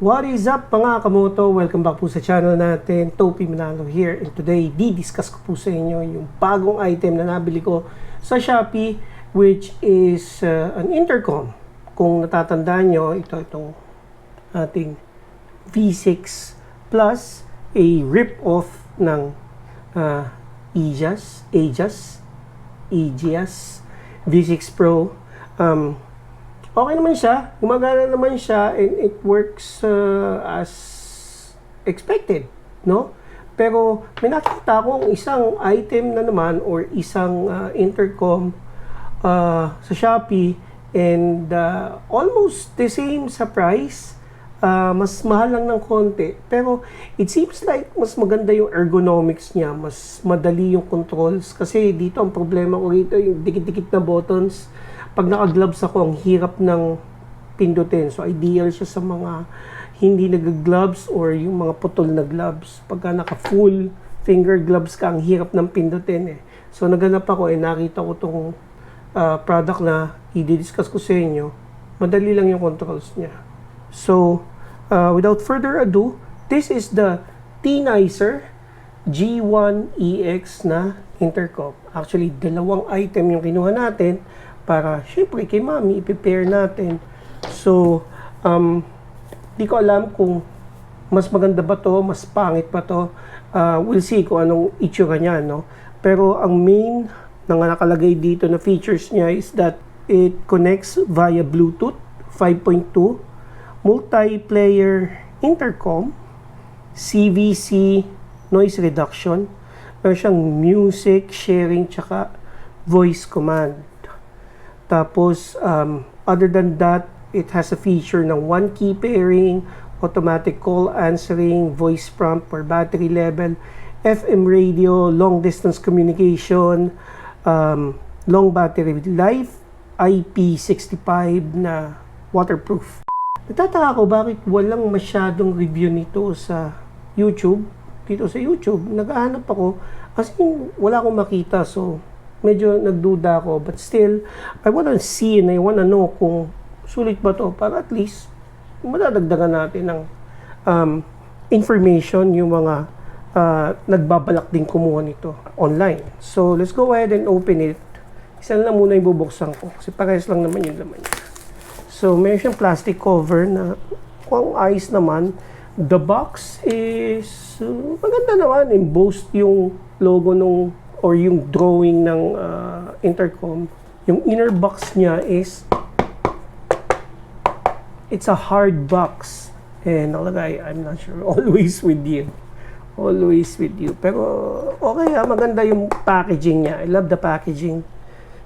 What is up mga kamoto? Welcome back po sa channel natin. Topi Manalo here. And today, di-discuss ko po sa inyo yung bagong item na nabili ko sa Shopee which is uh, an intercom. Kung natatandaan nyo, ito itong ating V6 Plus, a rip-off ng uh, Aegis, Aegis, Aegis V6 Pro. Um, okay naman siya, gumagana naman siya and it works uh, as expected, no? Pero may nakita akong isang item na naman or isang uh, intercom uh, sa Shopee and uh, almost the same sa price. Uh, mas mahal lang ng konti. Pero it seems like mas maganda yung ergonomics niya. Mas madali yung controls. Kasi dito ang problema ko rito yung dikit-dikit na buttons. Pag naka-gloves ako, ang hirap ng pindutin. So ideal siya sa mga hindi nag-gloves or yung mga putol na gloves. Pagka naka-full finger gloves ka, ang hirap ng pindutin eh. So naganap ako eh, nakita ko tong uh, product na i-discuss ko sa inyo. Madali lang yung controls niya. So, uh, without further ado, this is the T-Nicer G1EX na intercom. Actually, dalawang item yung kinuha natin para, syempre, kay mami, i-prepare natin. So, um, di ko alam kung mas maganda ba to, mas pangit pa to. Uh, we'll see kung anong itsura niya, no? Pero ang main na nakalagay dito na features niya is that it connects via Bluetooth 5.2 multiplayer intercom, CVC noise reduction, meron siyang music sharing tsaka voice command. Tapos, um, other than that, it has a feature ng one key pairing, automatic call answering, voice prompt for battery level, FM radio, long distance communication, um, long battery life, IP65 na waterproof. Nagtataka ako bakit walang masyadong review nito sa YouTube. Dito sa YouTube, naghahanap ako. As in, wala akong makita. So, medyo nagduda ako. But still, I wanna see and I wanna know kung sulit ba to para at least madadagdagan natin ng um, information yung mga uh, nagbabalak din kumuha nito online. So, let's go ahead and open it. Isa lang muna yung bubuksan ko kasi parehas lang naman yung laman niya. So, meron siyang plastic cover na kung ayos naman. The box is uh, maganda naman. Embossed yung logo nung or yung drawing ng uh, intercom. Yung inner box niya is it's a hard box. And nakalagay, I'm not sure, always with you. Always with you. Pero okay ha, maganda yung packaging niya. I love the packaging.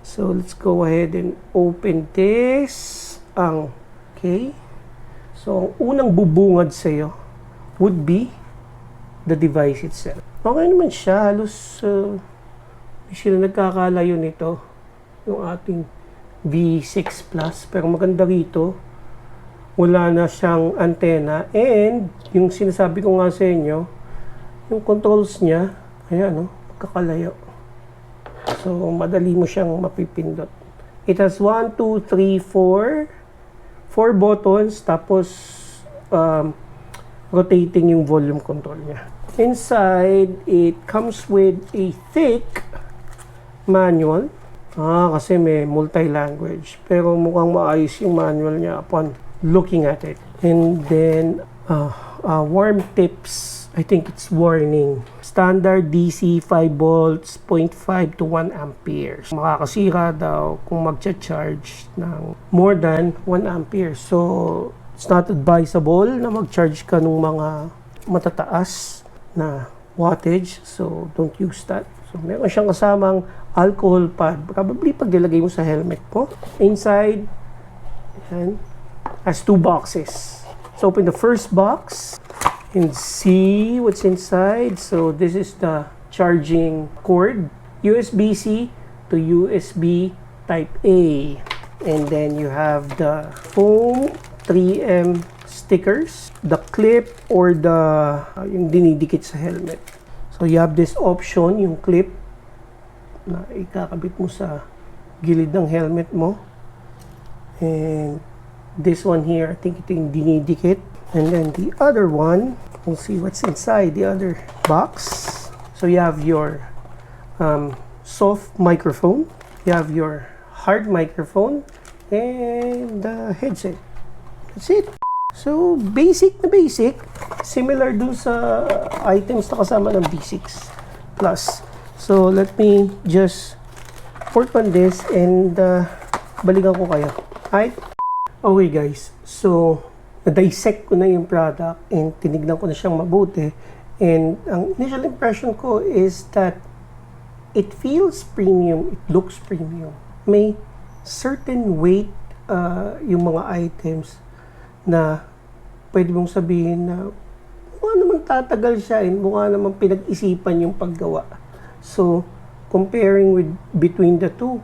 So, let's go ahead and open this. Ang, okay. So, ang unang bubungad sa'yo would be the device itself. Okay naman siya. Halos, uh, hindi sila nagkakalayo nito. Yung ating V6 Plus. Pero maganda rito. Wala na siyang antena. And, yung sinasabi ko nga sa inyo, yung controls niya, ayan, no, magkakalayo. So, madali mo siyang mapipindot. It has 1, 2, 3, 4, 4 buttons, tapos um, rotating yung volume control niya. Inside, it comes with a thick manual. Ah, kasi may multi-language. Pero mukhang maayos yung manual niya upon looking at it. And then, uh, uh, warm tips. I think it's warning. Standard DC 5 volts, 0.5 to 1 amperes. Makakasira daw kung magcha-charge ng more than 1 ampere. So, it's not advisable na mag-charge ka ng mga matataas na wattage. So, don't use that. So, meron siyang kasamang alcohol pad. Probably pag nilagay mo sa helmet mo. Inside, yan, has two boxes. So, open the first box and see what's inside. So, this is the charging cord. USB-C to USB Type A. And then you have the foam 3M stickers, the clip or the uh, yung dinidikit sa helmet. So you have this option, yung clip na ikakabit mo sa gilid ng helmet mo. And this one here, I think ito yung dinidikit. And then the other one, we'll see what's inside the other box. So you have your um, soft microphone, you have your hard microphone, and the headset. That's it. So, basic na basic. Similar dun sa items na kasama ng V6 Plus. So, let me just work on this and uh, balikan ko kayo. Alright? Okay guys, so na-dissect ko na yung product and tinignan ko na siyang mabuti. And ang initial impression ko is that it feels premium, it looks premium. May certain weight uh, yung mga items na pwede mong sabihin na mukha naman tatagal siya and mukha naman pinag-isipan yung paggawa. So, comparing with between the two,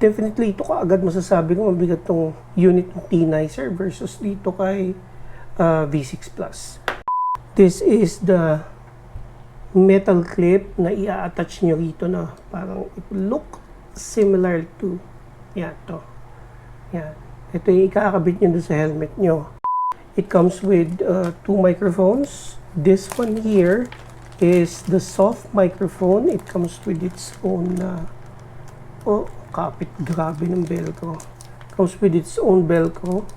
definitely ito kaagad masasabi ko mabigat tong unit ng T-Nicer versus dito kay uh, V6 Plus. This is the metal clip na i-attach nyo rito na parang it look similar to yan to. Yan. Ito yung ikakabit nyo sa helmet nyo. It comes with uh, two microphones. This one here is the soft microphone. It comes with its own uh, oh, kapit grabe ng Velcro. Comes with its own Velcro.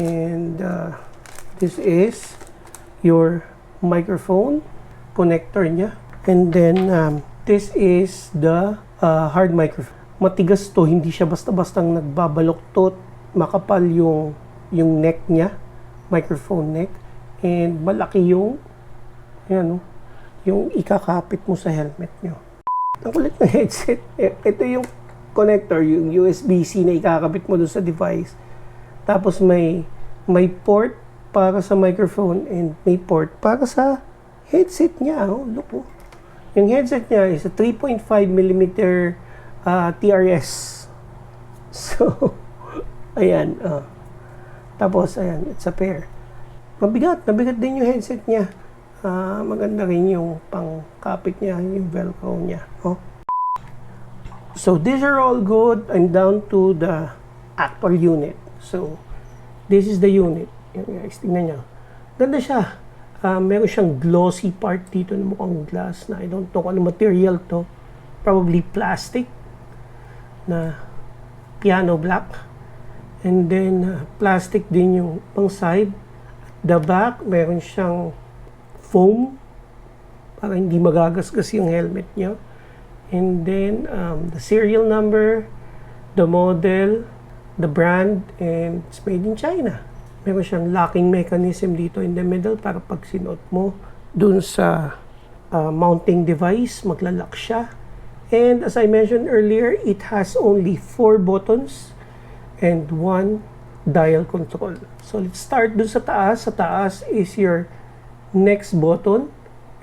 And uh, this is your microphone connector niya. And then um, this is the uh, hard microphone. Matigas to, hindi siya basta-bastang nagbabaloktot. Makapal yung yung neck niya, microphone neck. And malaki yung yan, oh, yung ikakapit mo sa helmet nyo. Ang kulit ng headset. Eh, Ito yung connector, yung USB-C na ikakabit mo dun sa device. Tapos may may port para sa microphone and may port para sa headset niya. Oh, look po. Yung headset niya is a 3.5 mm uh, TRS. So, ayan. Uh. Tapos, ayan, it's a pair. Mabigat, mabigat din yung headset niya. Ah, maganda rin yung pangkapit niya, yung velcro niya. Oh. So, these are all good. I'm down to the actual unit. So, this is the unit. Guys, tingnan nyo. Ganda siya. Ah, meron siyang glossy part dito na mukhang glass na I don't know kung ano material to. Probably plastic na piano black. And then, ah, plastic din yung pang side. The back, meron siyang foam para hindi magagasgas yung helmet niyo. And then, um, the serial number, the model, the brand, and it's made in China. Meron siyang locking mechanism dito in the middle para pag sinuot mo dun sa uh, mounting device, maglalock siya. And as I mentioned earlier, it has only four buttons and one dial control. So let's start dun sa taas. Sa taas is your next button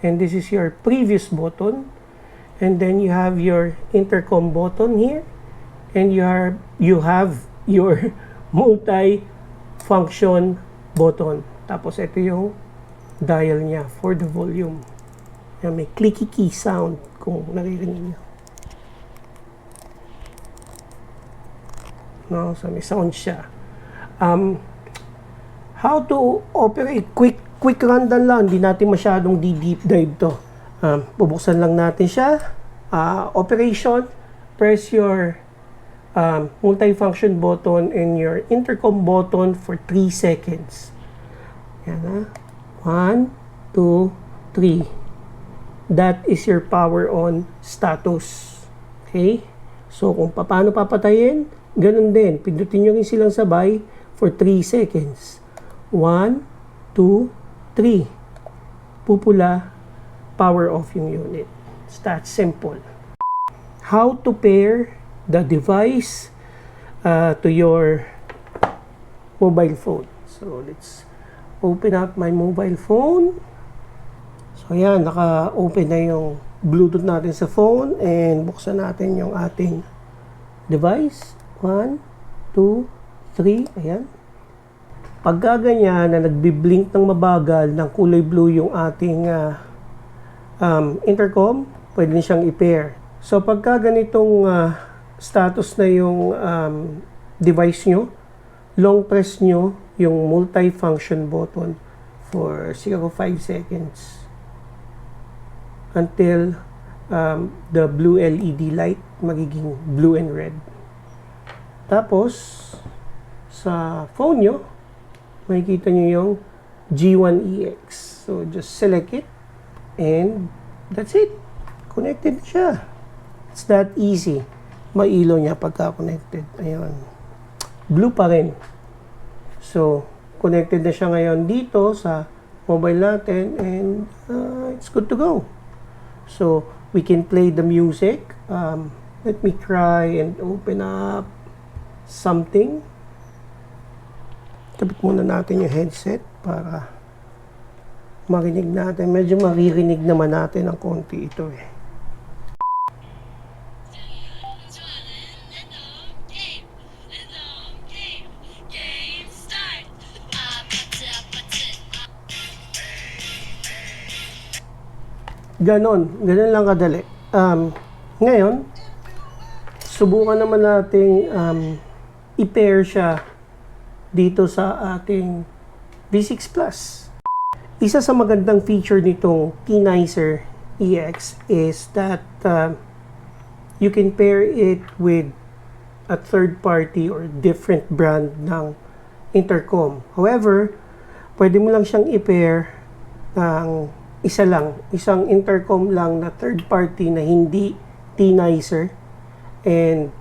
and this is your previous button and then you have your intercom button here and you are you have your multi function button tapos ito yung dial niya for the volume Yan, may clicky key sound kung naririnig niyo no so may sound siya. Um how to operate? Quick quick rundown lang. Hindi natin masyadong di deep dive to. Um, bubuksan lang natin siya. Uh, operation. Press your um, multi-function button and your intercom button for 3 seconds. Yan ha 1 2 3 that is your power on status. Okay? So kung paano papatayin ganun din pindutin nyo rin silang sabay for 3 seconds 1 2 3. Pupula, power off yung unit. It's that simple. How to pair the device uh, to your mobile phone. So, let's open up my mobile phone. So, yan, naka-open na yung Bluetooth natin sa phone and buksan natin yung ating device. 1, 2, 3, ayan. Pagka ganyan na nagbi-blink ng mabagal ng kulay blue yung ating uh, um, intercom, pwede siyang i-pair. So pagka ganitong uh, status na yung um, device nyo, long press nyo yung multi-function button for 0 5 seconds until um, the blue LED light magiging blue and red. Tapos, sa phone nyo, makikita nyo yung G1EX. So, just select it and that's it. Connected siya. It's that easy. Mailo niya pagka connected. Ayun. Blue pa rin. So, connected na siya ngayon dito sa mobile natin and uh, it's good to go. So, we can play the music. Um, let me try and open up something. Tapit muna natin yung headset para marinig natin. Medyo maririnig naman natin ng konti ito eh. Ganon, ganon lang kadali. Um, ngayon, subukan naman nating um, i-pair siya dito sa ating V6 Plus. Isa sa magandang feature nitong T-Nicer EX is that uh, you can pair it with a third party or different brand ng intercom. However, pwede mo lang siyang i-pair ng isa lang, isang intercom lang na third party na hindi T-Nicer and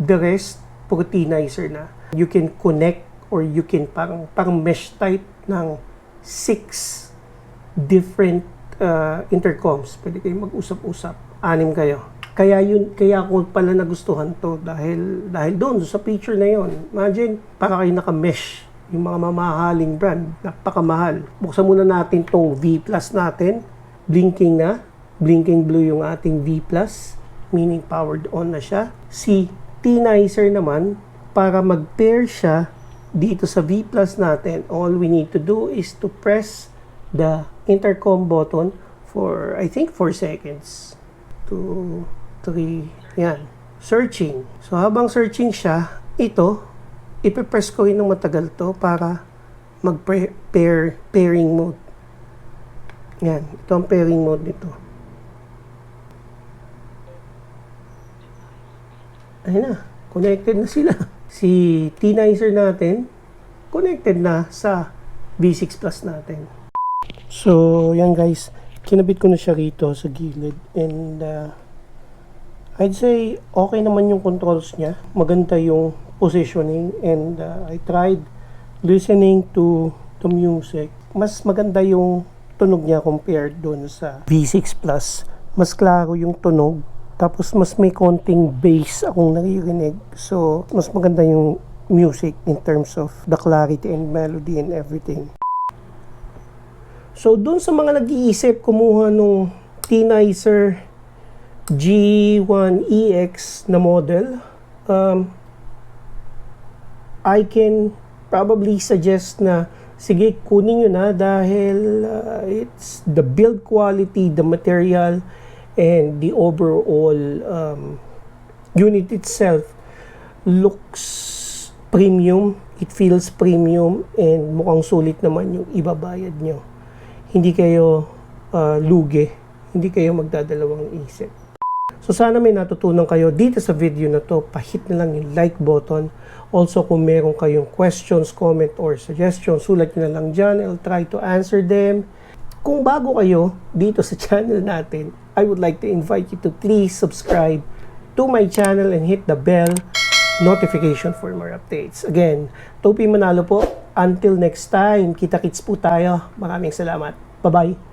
the rest puro T-Nicer na. You can connect or you can parang, parang mesh type ng six different uh, intercoms. Pwede kayong mag-usap-usap. Anim kayo. Kaya yun, kaya ako pala nagustuhan to dahil dahil doon sa picture na yon. Imagine, para kayo naka-mesh yung mga mamahaling brand, napakamahal. Buksan muna natin tong V Plus natin. Blinking na. Blinking blue yung ating V Plus, meaning powered on na siya. Si T-Nicer naman, para mag-pair siya dito sa V Plus natin, all we need to do is to press the intercom button for, I think, 4 seconds. 2, 3, yan. Searching. So, habang searching siya, ito, ipipress ko rin ng matagal to para mag-pair pairing mode. Yan. Ito ang pairing mode nito. Ayun na. Connected na sila. Si T-Nicer natin, connected na sa V6 Plus natin. So, yan guys. Kinabit ko na siya rito sa gilid. And, uh, I'd say, okay naman yung controls niya. Maganda yung positioning. And, uh, I tried listening to the music. Mas maganda yung tunog niya compared doon sa V6 Plus. Mas klaro yung tunog. Tapos, mas may konting bass akong naririnig. So, mas maganda yung music in terms of the clarity and melody and everything. So, dun sa mga nag-iisip kumuha nung T-Nicer G1EX na model, um, I can probably suggest na sige, kunin nyo na dahil uh, it's the build quality, the material, and the overall um, unit itself looks premium, it feels premium, and mukhang sulit naman yung ibabayad nyo. Hindi kayo uh, lugi, hindi kayo magdadalawang isip. So sana may natutunan kayo dito sa video na to, pahit na lang yung like button. Also kung meron kayong questions, comment, or suggestions, sulat nyo na lang dyan. I'll try to answer them. Kung bago kayo dito sa channel natin, I would like to invite you to please subscribe to my channel and hit the bell notification for more updates. Again, Topi Manalo po. Until next time, kita-kits po tayo. Maraming salamat. Bye-bye.